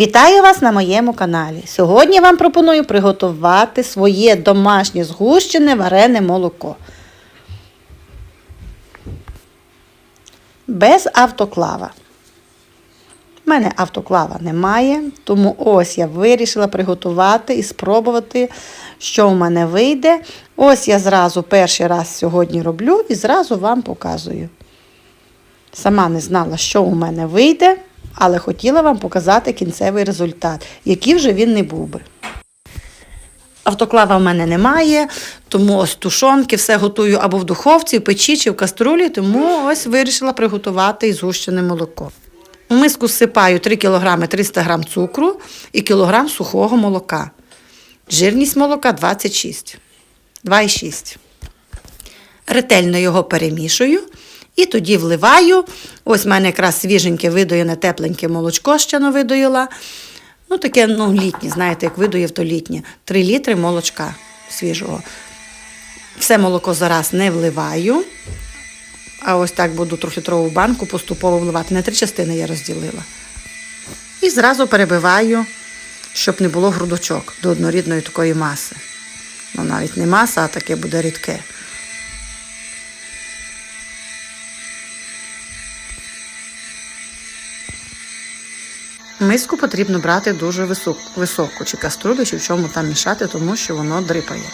Вітаю вас на моєму каналі. Сьогодні вам пропоную приготувати своє домашнє згущене варене молоко. Без автоклава. У мене автоклава немає, тому ось я вирішила приготувати і спробувати, що в мене вийде. Ось я зразу перший раз сьогодні роблю і зразу вам показую. Сама не знала, що у мене вийде, але хотіла вам показати кінцевий результат, який вже він не був би. Автоклава в мене немає, тому ось тушонки все готую або в духовці, в печі чи в каструлі, тому ось вирішила приготувати і згущене молоко. У миску всипаю 3 кг 300 г цукру і кілограм сухого молока. Жирність молока 26, 2,6. Ретельно його перемішую і тоді вливаю. Ось в мене якраз свіженьке видоєне, тепленьке молочко ще не видоїла. Ну, таке, ну, літнє, знаєте, як видоїв, то літнє. 3 літри молочка свіжого. Все молоко зараз не вливаю. А ось так буду трьохлітрову банку поступово вливати. На три частини я розділила. І зразу перебиваю, щоб не було грудочок до однорідної такої маси. Ну, навіть не маса, а таке буде рідке. Миску потрібно брати дуже високу, високу чи каструлю, чи в чому там мішати, тому що воно дрипає.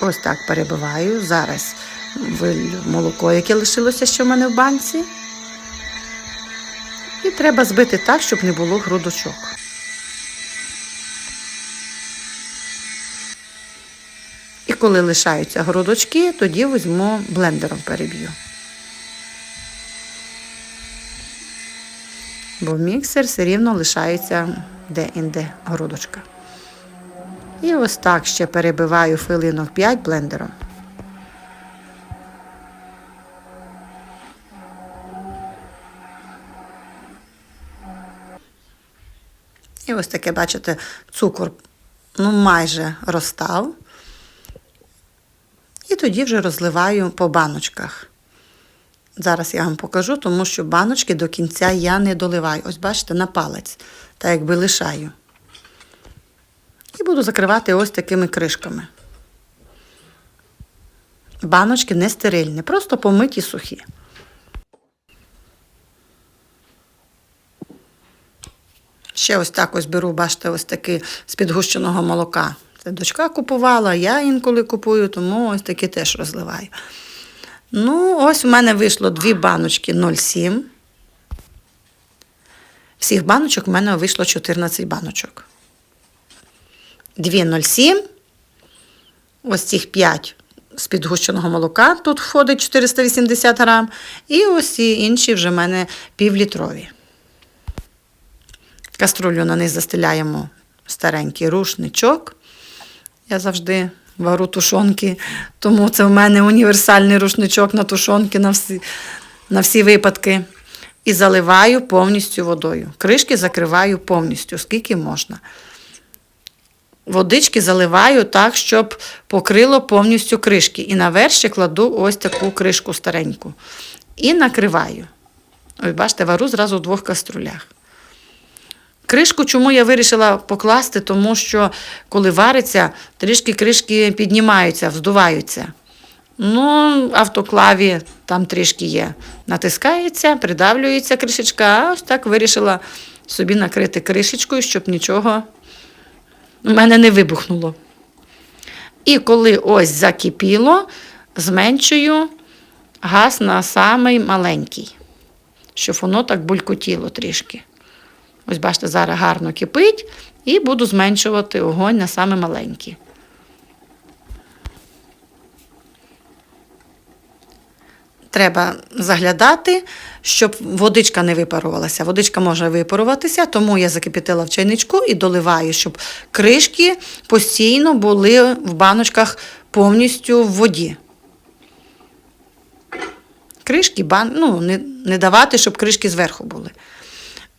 Ось так перебиваю. Зараз вилью молоко, яке лишилося ще в мене в банці. І треба збити так, щоб не було грудочок. І коли лишаються грудочки, тоді візьму блендером переб'ю. Бо міксер все рівно лишається де-інде грудочка. І ось так ще перебиваю хвилинок 5 блендером. І ось таке, бачите, цукор ну, майже розстав. І тоді вже розливаю по баночках. Зараз я вам покажу, тому що баночки до кінця я не доливаю. Ось бачите, на палець, так якби лишаю. І буду закривати ось такими кришками. Баночки не стерильні, просто помиті сухі. Ще ось так ось беру, бачите, ось таки з підгущеного молока. Це дочка купувала, я інколи купую, тому ось таки теж розливаю. Ну, ось у мене вийшло дві баночки 0,7. Всіх баночок у мене вийшло 14 баночок. Дві 0,7. Ось цих 5 з підгущеного молока. Тут входить 480 грам. І ось ці інші вже в мене півлітрові. Каструлю на них застеляємо старенький рушничок. Я завжди вару тушонки, тому це в мене універсальний рушничок на тушонки на всі, на всі випадки. І заливаю повністю водою. Кришки закриваю повністю, скільки можна. Водички заливаю так, щоб покрило повністю кришки. І наверх ще кладу ось таку кришку стареньку. І накриваю. Ось, бачите, вару зразу в двох каструлях. Кришку чому я вирішила покласти, тому що коли вариться, трішки кришки піднімаються, вздуваються. Ну, автоклаві там трішки є. Натискається, придавлюється кришечка, а ось так вирішила собі накрити кришечкою, щоб нічого у мене не вибухнуло. І коли ось закипіло, зменшую газ на самий маленький, щоб воно так булькотіло трішки. Ось бачите, зараз гарно кипить і буду зменшувати огонь на саме маленький. Треба заглядати, щоб водичка не випарувалася. Водичка може випаруватися, тому я закипятила в чайничку і доливаю, щоб кришки постійно були в баночках повністю в воді. Кришки, бан... ну, не, не давати, щоб кришки зверху були.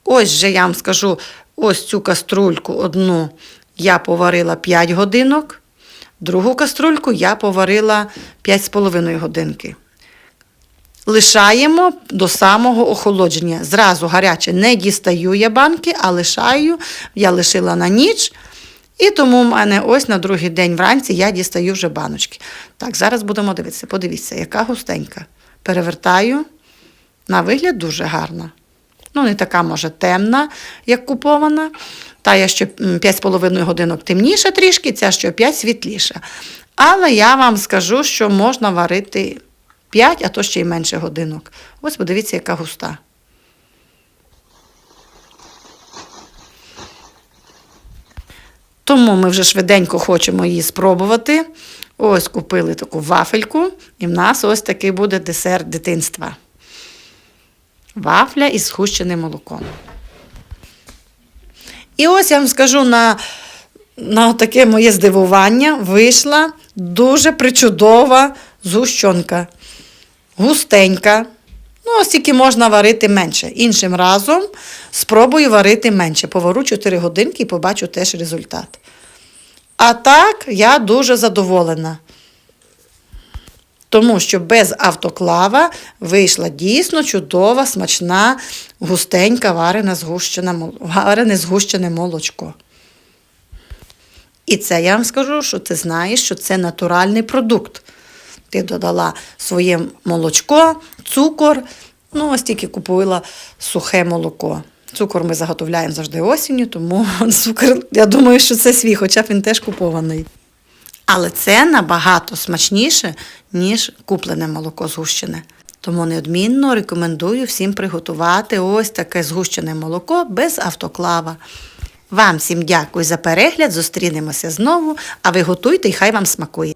Ось же я вам скажу, ось цю каструльку одну я поварила 5 годинок, другу каструльку я поварила 5,5 годинки. лишаємо до самого охолодження. Зразу гаряче не дістаю я банки, а лишаю. Я лишила на ніч. І тому в мене ось на другий день вранці я дістаю вже баночки. Так, зараз будемо дивитися. Подивіться, яка густенька. Перевертаю. На вигляд дуже гарна. Ну, не така, може, темна, як купована. Та я ще 5,5 годинок темніша трішки, ця ще 5 світліша. Але я вам скажу, що можна варити 5, а то ще й менше годинок. Ось подивіться, яка густа. Тому ми вже швиденько хочемо її спробувати. Ось купили таку вафельку, і в нас ось такий буде десерт дитинства. Вафля із згущеним молоком. І ось я вам скажу на, на таке моє здивування вийшла дуже причудова згущенка. Густенька. Ну, ось тільки можна варити менше. Іншим разом спробую варити менше. Повару 4 годинки і побачу теж результат. А так, я дуже задоволена. Тому що без автоклава вийшла дійсно чудова, смачна, густенька варене згущене, варене згущене молочко. І це я вам скажу, що ти знаєш, що це натуральний продукт. Ти додала своє молочко, цукор. Ну, ось тільки купила сухе молоко. Цукор ми заготовляємо завжди осінню, тому цукор, я думаю, що це свій, хоча б він теж купований. Але це набагато смачніше, ніж куплене молоко згущене. Тому неодмінно рекомендую всім приготувати ось таке згущене молоко без автоклава. Вам всім дякую за перегляд, зустрінемося знову, а ви готуйте і хай вам смакує.